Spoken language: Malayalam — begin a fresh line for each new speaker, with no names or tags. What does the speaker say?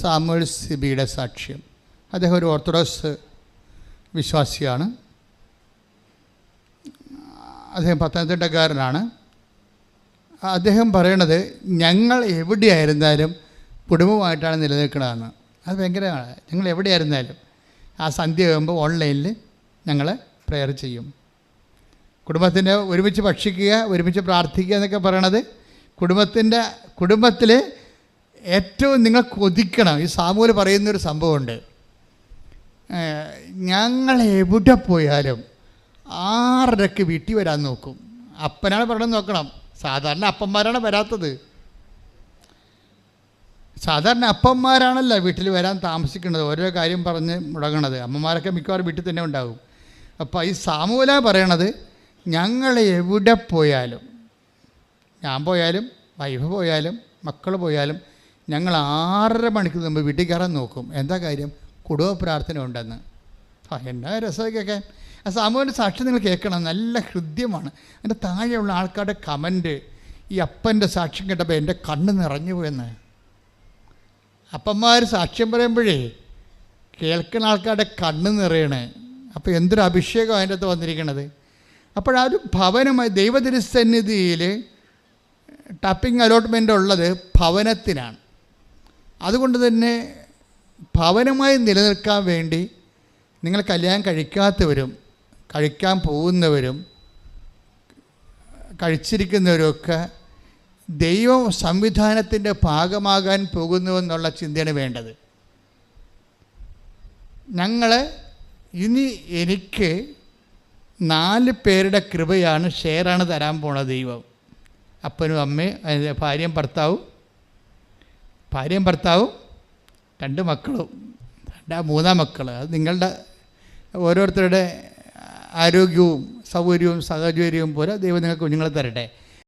സാമുവൽ സിബിയുടെ സാക്ഷ്യം. അദ്ദേഹം ഒരു ഓർത്തഡോക്സ് വിശ്വാസിയാണ്. അദ്ദേഹം പത്തനംതിട്ടക്കാരനാണ്. അദ്ദേഹം പറയണത് ഞങ്ങൾ എവിടെയായിരുന്നാലും കുടുംബമായിട്ടാണ് നിലനിൽക്കുന്നതെന്ന് അത് ഭയങ്കരമാണ് ഞങ്ങൾ എവിടെയായിരുന്നാലും ആ സന്ധ്യ ആകുമ്പോൾ ഓൺലൈനിൽ ഞങ്ങൾ പ്രെയർ ചെയ്യും. കുടുംബത്തിന്റെ ഒരുമിച്ച് ഭക്ഷിക്കുക ഒരുമിച്ച് പ്രാർത്ഥിക്കുക എന്നൊക്കെ പറയണത് കുടുംബത്തിന്റെ കുടുംബത്തിൽ ഏറ്റവും നിങ്ങൾ കൊതിക്കണം. ഈ സാമൂൽ പറയുന്നൊരു സംഭവമുണ്ട്. ഞങ്ങൾ എവിടെ പോയാലും ആറരക്ക് വീട്ടിൽ വരാൻ നോക്കും. അപ്പനാണ് പറഞ്ഞു നോക്കണം. സാധാരണ അപ്പന്മാരാണ് വരാത്തത്. സാധാരണ അപ്പന്മാരാണല്ല വീട്ടിൽ വരാൻ താമസിക്കുന്നത്. ഓരോ കാര്യം പറഞ്ഞ് മുടങ്ങണത്. അമ്മമാരൊക്കെ മിക്കവാറും വീട്ടിൽ തന്നെ ഉണ്ടാകും അപ്പോൾ ഈ സാമൂല പറയണത് ഞങ്ങൾ എവിടെ പോയാലും ഞാൻ പോയാലും വൈഫ് പോയാലും മക്കൾ പോയാലും ഞങ്ങൾ ആറര മണിക്ക് മുമ്പ് വീട്ടിൽ കയറാൻ നോക്കും. എന്താ കാര്യം? കുടുംബ പ്രാർത്ഥന ഉണ്ടെന്ന്. ആ എന്നാ രസമായി കേൾക്കാൻ ആ സാമൂഹിക സാക്ഷി നിങ്ങൾ കേൾക്കണം. നല്ല ഹൃദ്യമാണ്. എന്റെ താഴെയുള്ള ആൾക്കാരുടെ കമന്റ് ഈ അപ്പന്റെ സാക്ഷ്യം കേട്ടപ്പോൾ എന്റെ കണ്ണ് നിറഞ്ഞു പോയെന്ന്. അപ്പന്മാർ സാക്ഷ്യം പറയുമ്പോഴേ കേൾക്കുന്ന ആൾക്കാരുടെ കണ്ണ് നിറയണേ. അപ്പോൾ എന്തൊരു അഭിഷേകം അതിന്റെ അകത്ത് വന്നിരിക്കണത്. അപ്പോൾ ഒരു ഭവനമായി ദൈവതിരുസന്നിധിയിൽ ടപ്പിംഗ് അലോട്ട്മെന്റ് ഉള്ളത് ഭവനത്തിനാണ്. അതുകൊണ്ട് തന്നെ ഭവനമായി നിലനിൽക്കാൻ വേണ്ടി നിങ്ങൾ കല്യാണം കഴിക്കാത്തവരും കഴിക്കാൻ പോകുന്നവരും കഴിച്ചിരിക്കുന്നവരൊക്കെ ദൈവ സംവിധാനത്തിന്റെ ഭാഗമാകാൻ പോകുന്നുവെന്നുള്ള ചിന്തയാണ് വേണ്ടത്. ഞങ്ങൾ ഇനി എനിക്ക് നാല് പേരുടെ കൃപയാണ് ഷെയറാണ് തരാൻ പോണത് ദൈവം. അപ്പനും അമ്മയും അതിന്റെ ഭാര്യയും ഭർത്താവും ഭാര്യയും ഭർത്താവും രണ്ട് മക്കളും രണ്ടാ മൂന്നാം മക്കൾ അത് നിങ്ങളുടെ ഓരോരുത്തരുടെ ആരോഗ്യവും സൗകര്യവും സാഹചര്യവും പോലെ ദൈവം നിങ്ങൾക്ക് കുഞ്ഞുങ്ങളെ തരട്ടെ.